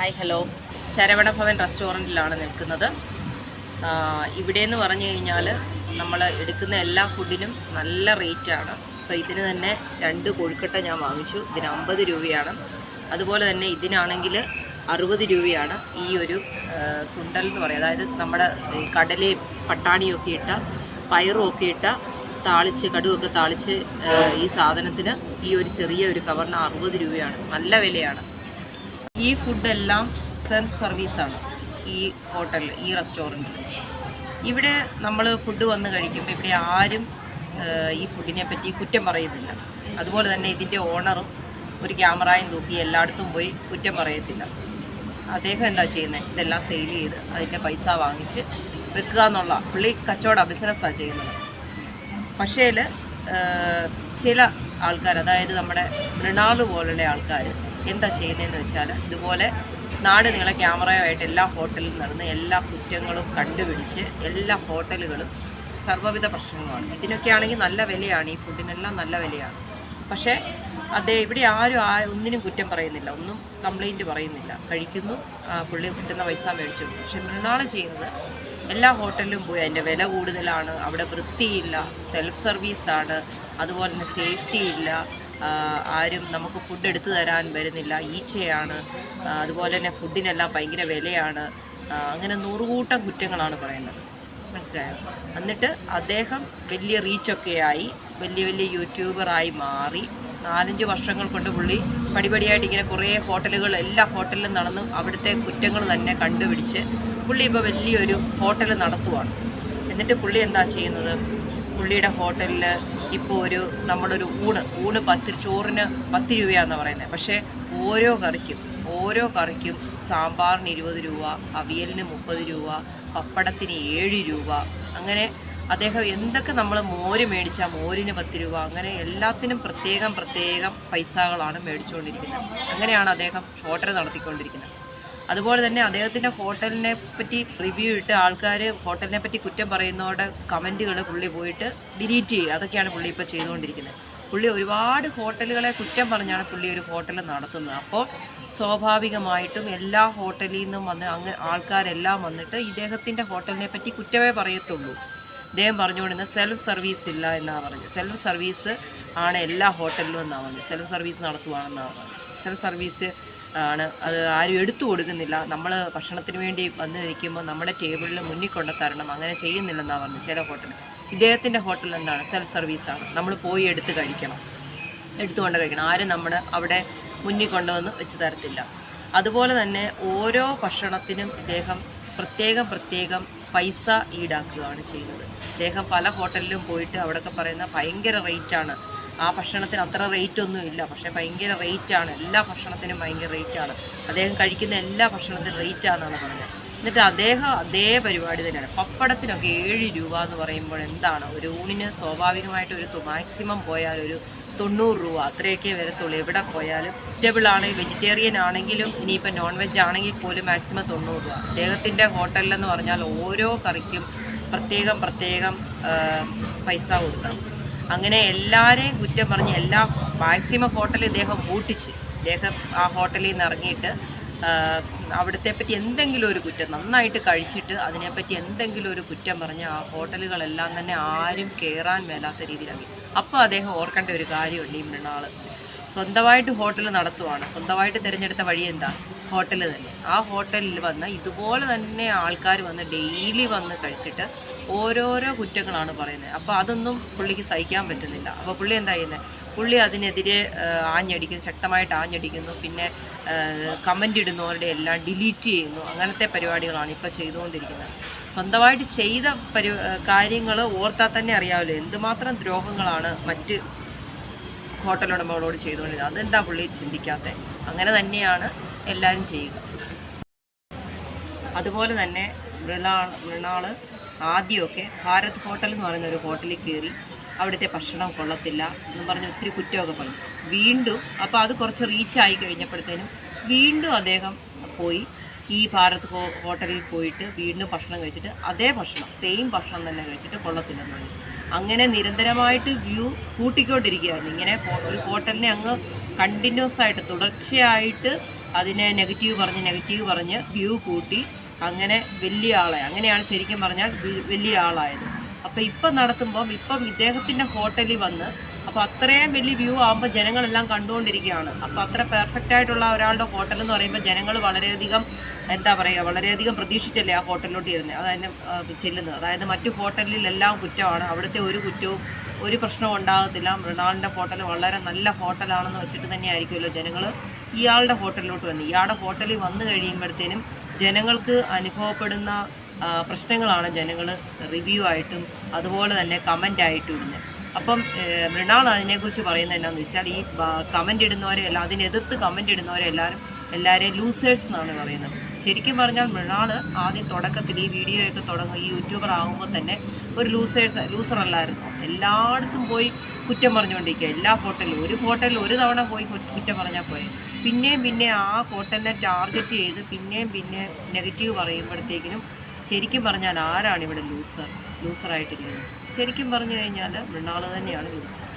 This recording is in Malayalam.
Hi hello. ശരവണ ഭവൻ റെസ്റ്റോറന്റിലാണ് നിൽക്കുന്നത്. ഇവിടെ എന്ന് പറഞ്ഞു കഴിഞ്ഞാൽ നമ്മൾ എടുക്കുന്ന എല്ലാ ഫുഡിനും നല്ല റേറ്റാണ്. അപ്പോൾ ഇതിന് തന്നെ രണ്ട് കൊഴുക്കട്ട ഞാൻ വാങ്ങിച്ചു. ഇതിന് അമ്പത് രൂപയാണ്. അതുപോലെ തന്നെ ഇതിനാണെങ്കിൽ അറുപത് രൂപയാണ് ഈ ഒരു സുണ്ടൽ എന്ന് പറയുന്നത്. അതായത് നമ്മുടെ കടലയും പട്ടാണിയും ഒക്കെ ഇട്ട പയറും ഒക്കെ ഇട്ട താളിച്ച് കടുവൊക്കെ താളിച്ച് ഈ സാധനത്തിന് ഈ ഒരു ചെറിയ ഒരു കവറിന് അറുപത് രൂപയാണ്. നല്ല വിലയാണ്. ഈ ഫുഡെല്ലാം സെൽഫ് സർവീസാണ് ഈ ഹോട്ടലിൽ ഈ റെസ്റ്റോറന്റിൽ ഇവിടെ നമ്മൾ ഫുഡ് വന്ന് കഴിക്കുമ്പോൾ ഇവിടെ ആരും ഈ ഫുഡിനെ പറ്റി കുറ്റം പറയുന്നില്ല. അതുപോലെ തന്നെ ഇതിന്റെ ഓണറും ഒരു ക്യാമറയും തൂക്കി എല്ലായിടത്തും പോയി കുറ്റം പറയത്തില്ല. അദ്ദേഹം എന്താ ചെയ്യുന്നത് ഇതെല്ലാം സെയിൽ ചെയ്ത് അതിന്റെ പൈസ വാങ്ങിച്ച് വെക്കുക എന്നുള്ള പുള്ളി കച്ചവട ബിസിനസ്സാണ് ചെയ്യുന്നത്. പക്ഷേ ചില ആൾക്കാർ അതായത് നമ്മുടെ മൃണാൾ പോലുള്ള ആൾക്കാർ എന്താ ചെയ്യുന്നതെന്ന് വെച്ചാൽ ഇതുപോലെ നാട് നിങ്ങളെ ക്യാമറയുമായിട്ട് എല്ലാ ഹോട്ടലിൽ നടന്ന് എല്ലാ കുറ്റങ്ങളും കണ്ടുപിടിച്ച് എല്ലാ ഹോട്ടലുകളും സർവവിധ പ്രശ്നങ്ങളാണ് ഇതിനൊക്കെ ആണെങ്കിൽ നല്ല വിലയാണ്. ഈ ഫുഡിനെല്ലാം നല്ല വിലയാണ്. പക്ഷേ അതേ ഇവിടെ ആരും ആ ഒന്നിനും കുറ്റം പറയുന്നില്ല. ഒന്നും കംപ്ലൈന്റ് പറയുന്നില്ല. കഴിക്കുന്നു പുള്ളി കിട്ടുന്ന പൈസ മേടിച്ചു. കൊടുക്കും. പക്ഷെ മൃണാൾ ചെയ്യുന്നത് എല്ലാ ഹോട്ടലിലും പോയി അതിന്റെ വില കൂടുതലാണ്. അവിടെ വൃത്തിയില്ല സെൽഫ് സർവീസാണ്. അതുപോലെ തന്നെ സേഫ്റ്റി ഇല്ല ആരും നമുക്ക് ഫുഡ് എടുത്തു തരാൻ വരുന്നില്ല. ഈച്ചയാണ്. അതുപോലെ തന്നെ ഫുഡിനെല്ലാം ഭയങ്കര വിലയാണ്. അങ്ങനെ നൂറുകൂട്ടം കുറ്റങ്ങളാണ് പറയുന്നത്. മനസ്സിലായോ? എന്നിട്ട് അദ്ദേഹം വലിയ റീച്ചൊക്കെ ആയി. വലിയ വലിയ യൂട്യൂബറായി മാറി. നാലഞ്ച് വർഷങ്ങൾ കൊണ്ട് പുള്ളി പടിപടിയായിട്ട് ഇങ്ങനെ കുറേ ഹോട്ടലുകൾ എല്ലാ ഹോട്ടലിലും നടന്ന് അവിടുത്തെ കുറ്റങ്ങൾ തന്നെ കണ്ടുപിടിച്ച് പുള്ളി ഇപ്പോൾ വലിയൊരു ഹോട്ടൽ നടത്തുവാണ്. എന്നിട്ട് പുള്ളി എന്താ ചെയ്യുന്നത്? പുള്ളിയുടെ ഹോട്ടലിൽ ഇപ്പോൾ ഒരു നമ്മളൊരു ഊണ് ഊണ് പത്ത് ചോറിന് പത്ത് രൂപയാണെന്ന് പറയുന്നത് പക്ഷേ ഓരോ കറിക്കും ഓരോ കറിക്കും സാമ്പാറിന് ഇരുപത് രൂപ അവിയലിന് മുപ്പത് രൂപ പപ്പടത്തിന് ഏഴ് രൂപ. അങ്ങനെ അദ്ദേഹം എന്തൊക്കെ നമ്മൾ മോര് മേടിച്ചാൽ മോരിന് പത്ത് രൂപ അങ്ങനെ എല്ലാത്തിനും പ്രത്യേകം പ്രത്യേകം പൈസകളാണ് മേടിച്ചുകൊണ്ടിരിക്കുന്നത്. അങ്ങനെയാണ് അദ്ദേഹം ഹോട്ടൽ നടത്തിക്കൊണ്ടിരിക്കുന്നത്. അതുപോലെ തന്നെ അദ്ദേഹത്തിന്റെ ഹോട്ടലിനെ പറ്റി റിവ്യൂ ഇട്ട് ആൾക്കാർ ഹോട്ടലിനെ പറ്റി കുറ്റം പറയുന്നവരുടെ കമന്റുകൾ പുള്ളി പോയിട്ട് ഡിലീറ്റ് ചെയ്യുക അതൊക്കെയാണ് പുള്ളി ഇപ്പോൾ ചെയ്തുകൊണ്ടിരിക്കുന്നത്. പുള്ളി ഒരുപാട് ഹോട്ടലുകളെ കുറ്റം പറഞ്ഞാണ് പുള്ളി ഒരു ഹോട്ടൽ നടത്തുന്നത്. അപ്പോൾ സ്വാഭാവികമായിട്ടും എല്ലാ ഹോട്ടലിൽ നിന്നും വന്ന് അങ്ങ് ആൾക്കാരെല്ലാം വന്നിട്ട് ഇദ്ദേഹത്തിന്റെ ഹോട്ടലിനെ പറ്റി കുറ്റമേ പറയത്തുള്ളൂ. ഇദ്ദേഹം പറഞ്ഞുകൊണ്ടിരുന്ന സെൽഫ് സർവീസ് ഇല്ല എന്നാണ് പറഞ്ഞത്. സെൽഫ് സർവീസ് ആണ് എല്ലാ ഹോട്ടലിലും എന്നാണ് പറഞ്ഞത്. സെൽഫ് സർവീസ് നടത്തുവാണെന്നാണ് പറഞ്ഞത്. സെൽഫ് സർവീസ് ആണ്. അത് ആരും എടുത്തു കൊടുക്കുന്നില്ല. നമ്മൾ ഭക്ഷണത്തിന് വേണ്ടി വന്ന് നിൽക്കുമ്പോൾ നമ്മുടെ ടേബിളിൽ മുന്നിൽ കൊണ്ട് തരണം. അങ്ങനെ ചെയ്യുന്നില്ലെന്നാണ് പറഞ്ഞത് ചില ഹോട്ടൽ ഇദ്ദേഹത്തിന്റെ ഹോട്ടൽ എന്താണ്? സെൽഫ് സർവീസാണ് നമ്മൾ പോയി എടുത്ത് കഴിക്കണം. എടുത്തുകൊണ്ട് കഴിക്കണം. ആരും നമ്മൾ അവിടെ മുന്നിൽ കൊണ്ടുവന്ന് വെച്ച് തരത്തില്ല. അതുപോലെ തന്നെ ഓരോ ഭക്ഷണത്തിനും ഇദ്ദേഹം പ്രത്യേകം പ്രത്യേകം പൈസ ഈടാക്കുകയാണ് ചെയ്യുന്നത്. അദ്ദേഹം പല ഹോട്ടലിലും പോയിട്ട് അവിടെയൊക്കെ പറയുന്ന ഭയങ്കര റേറ്റാണ് ആ ഭക്ഷണത്തിന് അത്ര റേറ്റ് ഒന്നും ഇല്ല. പക്ഷേ ഭയങ്കര റേറ്റാണ് എല്ലാ ഭക്ഷണത്തിനും ഭയങ്കര റേറ്റാണ് അദ്ദേഹം കഴിക്കുന്ന എല്ലാ ഭക്ഷണത്തിനും റേറ്റാണെന്നാണ് പറഞ്ഞത്. എന്നിട്ട് അദ്ദേഹം അതേ പരിപാടി തന്നെയാണ്. പപ്പടത്തിനൊക്കെ ഏഴ് രൂപ എന്ന് പറയുമ്പോൾ എന്താണ്? ഒരു ഊണിന് സ്വാഭാവികമായിട്ട് ഒരു മാക്സിമം പോയാൽ ഒരു തൊണ്ണൂറ് രൂപ. അത്രയൊക്കെ വരത്തുള്ളൂ. എവിടെ പോയാലും വെജിറ്റബിൾ ആണെങ്കിൽ വെജിറ്റേറിയൻ ആണെങ്കിലും ഇനിയിപ്പോൾ നോൺ വെജ് ആണെങ്കിൽ പോലും മാക്സിമം തൊണ്ണൂറ് രൂപ. അദ്ദേഹത്തിന്റെ ഹോട്ടലിലെന്ന് പറഞ്ഞാൽ ഓരോ കറിക്കും പ്രത്യേകം പ്രത്യേകം പൈസ കൊടുക്കണം. അങ്ങനെ എല്ലാവരെയും കുറ്റം പറഞ്ഞ് എല്ലാ മാക്സിമം ഹോട്ടലിൽ ഇദ്ദേഹം പൂട്ടിച്ച് ഇദ്ദേഹം ആ ഹോട്ടലിൽ നിന്ന് ഇറങ്ങിയിട്ട് അവിടുത്തെ പറ്റി എന്തെങ്കിലും ഒരു കുറ്റം നന്നായിട്ട് കഴിച്ചിട്ട് അതിനെപ്പറ്റി എന്തെങ്കിലും ഒരു കുറ്റം പറഞ്ഞ് ആ ഹോട്ടലുകളെല്ലാം തന്നെ ആരും കയറാൻ മേലാത്ത രീതിയിലാക്കി. അപ്പോൾ അദ്ദേഹം ഓർക്കേണ്ട ഒരു കാര്യമുണ്ട് ഈ മൃണാൾ സ്വന്തമായിട്ട് ഹോട്ടൽ നടത്തുവാണ്. സ്വന്തമായിട്ട് തിരഞ്ഞെടുത്ത വഴി എന്താ? ഹോട്ടൽ തന്നെ. ആ ഹോട്ടലിൽ വന്ന് ഇതുപോലെ തന്നെ ആൾക്കാർ വന്ന് ഡെയിലി വന്ന് കഴിച്ചിട്ട് ഓരോരോ കുറ്റങ്ങളാണ് പറയുന്നത്. അപ്പോൾ അതൊന്നും പുള്ളിക്ക് സഹിക്കാൻ പറ്റുന്നില്ല. അപ്പോൾ പുള്ളി എന്താ ചെയ്യുന്നത് പുള്ളി അതിനെതിരെ ആഞ്ഞടിക്കുന്നു ശക്തമായിട്ട് ആഞ്ഞടിക്കുന്നു. പിന്നെ കമന്റ് ഇടുന്നവരുടെ എല്ലാം ഡിലീറ്റ് ചെയ്യുന്നു. അങ്ങനത്തെ പരിപാടികളാണ് ഇപ്പോൾ ചെയ്തുകൊണ്ടിരിക്കുന്നത്. സ്വന്തമായിട്ട് ചെയ്ത പരി കാര്യങ്ങൾ ഓർത്താൽ തന്നെ അറിയാമല്ലോ എന്തുമാത്രം ദ്രോഹങ്ങളാണ് മറ്റ് ഹോട്ടൽ ഉടമകളോട് ചെയ്തുകൊണ്ടിരുന്നത്. അതെന്താ പുള്ളി ചിന്തിക്കാത്തത് അങ്ങനെ തന്നെയാണ് എല്ലാവരും ചെയ്യുക അതുപോലെ തന്നെ മൃണാൾ മൃണാൾ ആദ്യമൊക്കെ ഭാരത് ഹോട്ടൽ എന്ന് പറയുന്ന ഒരു ഹോട്ടലിൽ കയറി അവിടുത്തെ ഭക്ഷണം കൊള്ളത്തില്ല എന്ന് പറഞ്ഞ് ഒത്തിരി കുറ്റമൊക്കെ പറഞ്ഞു വീണ്ടും അപ്പോൾ അത് കുറച്ച് റീച്ചായി കഴിഞ്ഞപ്പോഴത്തേനും വീണ്ടും അദ്ദേഹം പോയി ഈ ഭാരത് ഹോട്ടലിൽ പോയിട്ട് വീണ്ടും ഭക്ഷണം കഴിച്ചിട്ട് അതേ ഭക്ഷണം സെയിം ഭക്ഷണം തന്നെ കഴിച്ചിട്ട് കൊള്ളത്തില്ലെന്ന് പറഞ്ഞു. അങ്ങനെ നിരന്തരമായിട്ട് വ്യൂ കൂട്ടിക്കൊണ്ടിരിക്കുകയായിരുന്നു. ഇങ്ങനെ ഒരു ഹോട്ടലിനെ അങ്ങ് കണ്ടിന്യൂസ് ആയിട്ട് തുടർച്ചയായിട്ട് അതിനെ നെഗറ്റീവ് പറഞ്ഞ് നെഗറ്റീവ് പറഞ്ഞ് വ്യൂ കൂട്ടി അങ്ങനെ വലിയ ആളായി. അങ്ങനെയാണ് ശരിക്കും പറഞ്ഞാൽ വലിയ ആളായത്. അപ്പോൾ ഇപ്പം നടത്തുമ്പം ഇപ്പം ഇദ്ദേഹത്തിന്റെ ഹോട്ടലിൽ വന്ന് അപ്പോൾ അത്രയും വലിയ വ്യൂ ആകുമ്പോൾ ജനങ്ങളെല്ലാം കണ്ടുകൊണ്ടിരിക്കുകയാണ്. അപ്പോൾ അത്ര പെർഫെക്റ്റ് ആയിട്ടുള്ള ഒരാളുടെ ഹോട്ടൽ എന്ന് പറയുമ്പോൾ ജനങ്ങൾ വളരെയധികം എന്താ പറയുക വളരെയധികം പ്രതീക്ഷിച്ചല്ലേ ആ ഹോട്ടലിലോട്ട് ഇരുന്നത് അതായത് ചെല്ലുന്നത്. അതായത് മറ്റു ഹോട്ടലിലെല്ലാം കുറ്റമാണ്. അവിടുത്തെ ഒരു കുറ്റവും ഒരു പ്രശ്നവും ഉണ്ടാകത്തില്ല. മൃണാളിന്റെ ഹോട്ടൽ വളരെ നല്ല ഹോട്ടലാണെന്ന് വെച്ചിട്ട് തന്നെയായിരിക്കുമല്ലോ ജനങ്ങൾ ഇയാളുടെ ഹോട്ടലിലോട്ട് വന്ന്. ഇയാളുടെ ഹോട്ടലിൽ വന്നു കഴിയുമ്പോഴത്തേനും ജനങ്ങൾക്ക് അനുഭവപ്പെടുന്ന പ്രശ്നങ്ങളാണ് ജനങ്ങൾ റിവ്യൂ ആയിട്ടും അതുപോലെ തന്നെ കമന്റ് ആയിട്ടും ഇടുന്നത്. അപ്പം മൃണാൾ അതിനെക്കുറിച്ച് പറയുന്നത് എന്നാന്ന് വെച്ചാൽ ഈ കമന്റ് ഇടുന്നവരെ എല്ലാം അതിനെതിർത്ത് കമന്റ് ഇടുന്നവരെ എല്ലാവരും എല്ലാവരെയും ലൂസേഴ്സ് എന്നാണ് പറയുന്നത്. ശരിക്കും പറഞ്ഞാൽ മൃണാൾ ആദ്യം തുടക്കത്തിൽ ഈ വീഡിയോ ഒക്കെ തുടങ്ങും. ഈ യൂട്യൂബർ ആകുമ്പോൾ തന്നെ ഒരു ലൂസേഴ്സ് ലൂസർ അല്ലായിരുന്നു. എല്ലായിടത്തും പോയി കുറ്റം പറഞ്ഞുകൊണ്ടിരിക്കുക. എല്ലാ ഹോട്ടലിലും ഒരു ഹോട്ടലിൽ ഒരു തവണ പോയി കുറ്റം പറഞ്ഞാൽ പോയി പിന്നെയും പിന്നെ ആ ഹോട്ടലിനെ ടാർഗറ്റ് ചെയ്ത് പിന്നെയും പിന്നെ നെഗറ്റീവ് പറയുമ്പോഴത്തേക്കിനും ശരിക്കും പറഞ്ഞാൽ ആരാണ് ഇവിടെ ലൂസർ ലൂസറായിട്ടിരിക്കുന്നത് ശരിക്കും പറഞ്ഞു കഴിഞ്ഞാൽ മൃണാൾ തന്നെയാണ് ലൂസർ